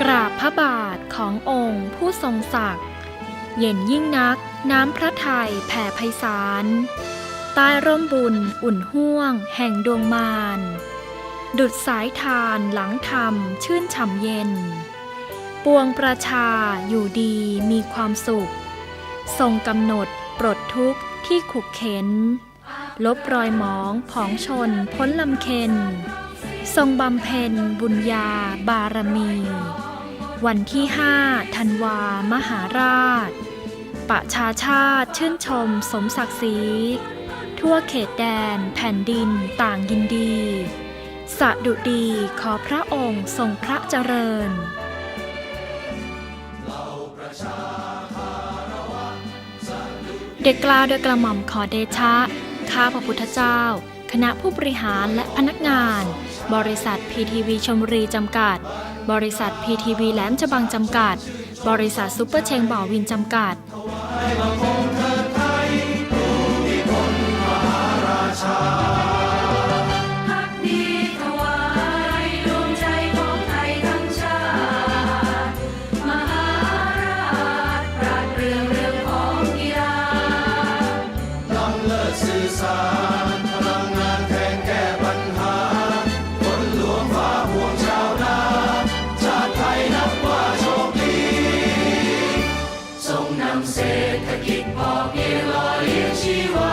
กราบพระบาทขององค์ผู้ทรงศักดิ์เย็นยิ่งนักน้ำพระทัยแผ่ไพศาลใต้ร่มบุญอุ่นห่วงแห่งดวงมารดุดสายทานหลังธรรมชื่นฉ่ำเย็น ปวงประชาอยู่ดีมีความสุข ทรงกำหนดปลดทุกข์ที่ขุกเข็น ลบรอยหมองผองชนพ้นลำเค็น ทรงบำเพ็ญบุญญาบารมี วันที่ห้าธันวา มหาราช ประชาชาติชื่นชมสมศักดิ์ศรีทั่วเขตแดนแผ่นดินต่างยินดี สะดุดีขอพระองค์ทรงพระเจริญเด็กกล่าวโดยกระหม่อมขอเดชะ ข้าพระพุทธเจ้า คณะผู้บริหารและพนักงาน บริษัทพีทีวีชมรีจำกัด บริษัทพีทีวีแหลมฉบังจำกัด บริษัทซูเปอร์เชงบ่อวินจำกัด ทรงน